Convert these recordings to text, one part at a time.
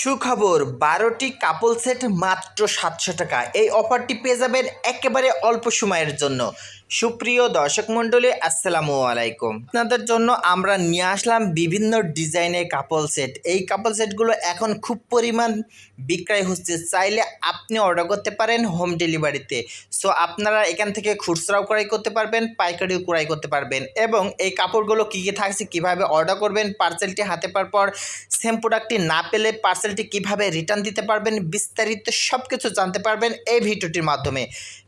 সুখবর, বারোটি কাপল সেট মাত্র সাতশো টাকা। এই অফারটি পেয়ে যাবেন একেবারে অল্প সময়ের জন্য। সুপ্রিয় দর্শক মণ্ডলী, আসসালামু আলাইকুম। আপনাদের জন্য আমরা নিয়ে আসলাম বিভিন্ন ডিজাইনের কাপল সেট এই কাপল সেটগুলো এখন খুব পরিমাণ বিক্রয় হচ্ছে। চাইলে আপনি অর্ডার করতে পারেন হোম ডেলিভারিতে সো আপনারা এখান থেকে খুচরাও ক্রয় করতে পারবেন, পাইকারিও ক্রয় করতে পারবেন। এবং এই কাপড়গুলো কী কী থাকছে, কীভাবে অর্ডার করবেন পার্সেলটি হাতে পাওয়ার পর সেম প্রোডাক্টটি না পেলে পার্সেলটি কীভাবে রিটার্ন দিতে পারবেন, বিস্তারিত সব কিছু জানতে পারবেন এই ভিডিওটির মাধ্যমে।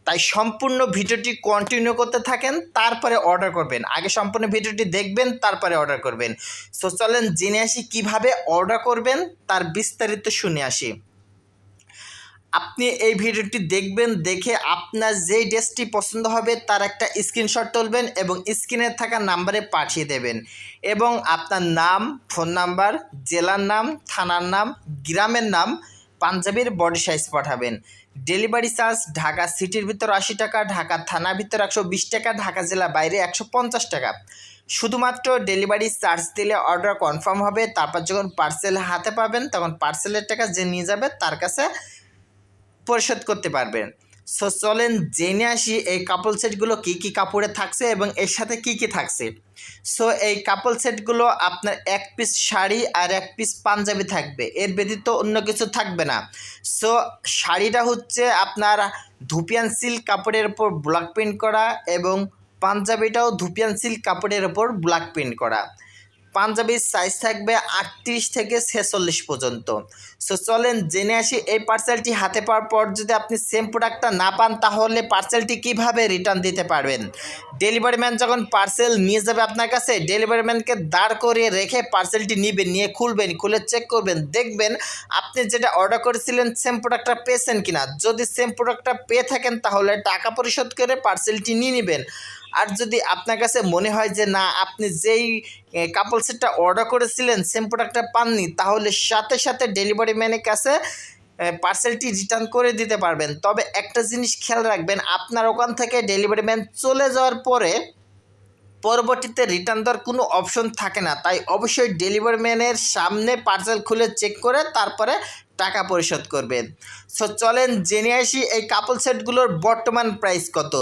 তাই সম্পূর্ণ ভিডিওটি কন্টিনিউ করতে থাকেন, তারপরে অর্ডার করবেন। আগে সম্পূর্ণ ভিডিওটি দেখবেন, তারপরে অর্ডার করবেন। সো চলেন জেনে আসি কীভাবে অর্ডার করবেন, তার বিস্তারিত শুনে আসি। আপনি এই ভিডিওটি দেখবেন, দেখে আপনার যেই ড্রেসটি পছন্দ হবে, তার একটা স্ক্রিনশট তুলবেন এবং স্ক্রিনে থাকা নাম্বারে পাঠিয়ে দেবেন। এবং আপনার নাম ফোন নাম্বার জেলার নাম, থানার নাম, গ্রামের নাম, পাঞ্জাবির বডি সাইজ পাঠাবেন। ডেলিভারি চার্জ ঢাকা সিটির ভিতর আশি টাকা, ঢাকা থানার ভিতর একশো বিশ টাকা, ঢাকা জেলা বাইরে একশো পঞ্চাশ টাকা। শুধুমাত্র ডেলিভারি চার্জ দিলে অর্ডার কনফার্ম হবে, তারপর যখন পার্সেল হাতে পাবেন, তখন পার্সেলের টাকা যে নিয়ে যাবে, তার কাছে পরিশোধ করতে পারবেন। সো চলেন জেনে আসি এই কাপল সেটগুলো কী কী কাপড়ে থাকছে এবং এর সাথে কি কি থাকছে। সো এই কাপল সেটগুলো আপনার এক পিস শাড়ি আর এক পিস পাঞ্জাবি থাকবে। এর ব্যতীত অন্য কিছু থাকবে না। সো শাড়িটা হচ্ছে আপনার ধুপিয়ান সিল্ক কাপড়ের ওপর ব্ল্যাক প্রিন্ট করা এবং পাঞ্জাবিটাও ধুপিয়ান সিল্ক কাপড়ের ওপর ব্ল্যাক প্রিন্ট করা। পাঞ্জাবির সাইজ থাকবে আটত্রিশ থেকে ছেচল্লিশ পর্যন্ত। সো চলেন জেনে আসি এই পার্সেলটি হাতে পাওয়ার পর যদি আপনি সেম প্রোডাক্টটা না পান, তাহলে পার্সেলটি কীভাবে রিটার্ন দিতে পারবেন? ডেলিভারি ম্যান যখন পার্সেল নিয়ে যাবে আপনার কাছে ডেলিভারি ম্যানকে দাঁড় করিয়ে রেখে পার্সেলটি নিবেন, নিয়ে খুলবেন, খুলে চেক করবেন, দেখবেন আপনি যেটা অর্ডার করেছিলেন সেম প্রোডাক্টটা পেয়েছেন কিনা। যদি সেম প্রোডাক্টটা পেয়ে থাকেন, তাহলে টাকা পরিশোধ করে পার্সেলটি নিয়ে নেবেন। আর যদি আপনার কাছে মনে হয় যে না, আপনি যেই কাপল সেটটা অর্ডার করেছিলেন সেম প্রোডাক্টটা পাননি, তাহলে সাথে সাথে ডেলিভারি ম্যানের কাছে পার্সেলটি রিটার্ন করে দিতে পারবেন। তবে একটা জিনিস খেয়াল রাখবেন, আপনার ওখান থেকে ডেলিভারি ম্যান চলে যাওয়ার পরে পরবর্তীতে রিটার্ন দেওয়ার কোনো অপশন থাকে না। তাই অবশ্যই ডেলিভারি ম্যানের সামনে পার্সেল খুলে চেক করে, তারপরে টাকা পরিশোধ করবেন। সো চলেন জেনে আসি এই কাপল সেটগুলোর বর্তমান প্রাইস কত।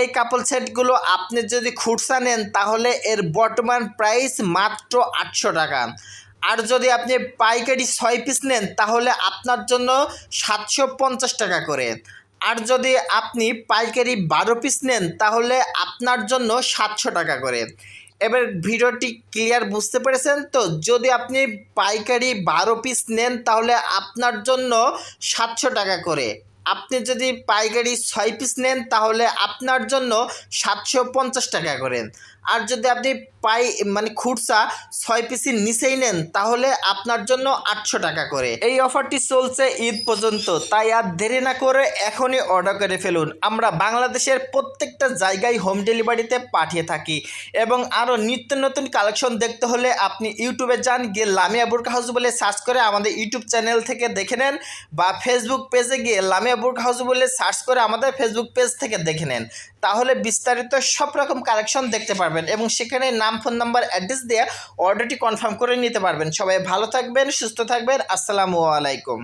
এই কাপল সেটগুলো আপনি যদি খুচরা নেন, তাহলে এর বর্তমান প্রাইস মাত্র আটশো টাকা। আর যদি আপনি পাইকারি ছয় পিস নেন, তাহলে আপনার জন্য সাতশো পঞ্চাশ টাকা করে। আর যদি আপনি পাইকারি বারো পিস নেন, তাহলে আপনার জন্য সাতশো টাকা করে। এবার ভিডিওটি ক্লিয়ার বুঝতে পেরেছেন? তো যদি আপনি পাইকারি বারো পিস নেন, তাহলে আপনার জন্য সাতশো টাকা করে। আপনি যদি পাইকারি ছয় পিস নেন, তাহলে আপনার জন্য সাতশো পঞ্চাশ টাকা করেন আর যদি আপনি পাই মানে খুচরা ছয় পিসের নিচেই নেন, তাহলে আপনার জন্য আটশো টাকা করে। এই অফারটি চলছে ঈদ পর্যন্ত, তাই আর দেরি না করে এখনই অর্ডার করে ফেলুন। আমরা বাংলাদেশের প্রত্যেকটা জায়গায় হোম ডেলিভারিতে পাঠিয়ে থাকি। এবং আরও নিত্য নতুন কালেকশন দেখতে হলে আপনি ইউটিউবে যান, গিয়ে লামিয়া বুর্কা হাউস বলে সার্চ করে আমাদের ইউটিউব চ্যানেল থেকে দেখে নেন, বা ফেসবুক পেজে গিয়ে লামিয়া বুর্কা হাউস বলে সার্চ করে আমাদের ফেসবুক পেজ থেকে দেখে নেন। তাহলে বিস্তারিত সব রকম কালেকশন দেখতে পারবেন এবং সেখানে নাম ফোন নাম্বার অ্যাড্রেস দিয়ে অর্ডারটি কনফার্ম করে নিতে পারবেন। সবাই ভালো থাকবেন, সুস্থ থাকবেন। আসসালামু আলাইকুম।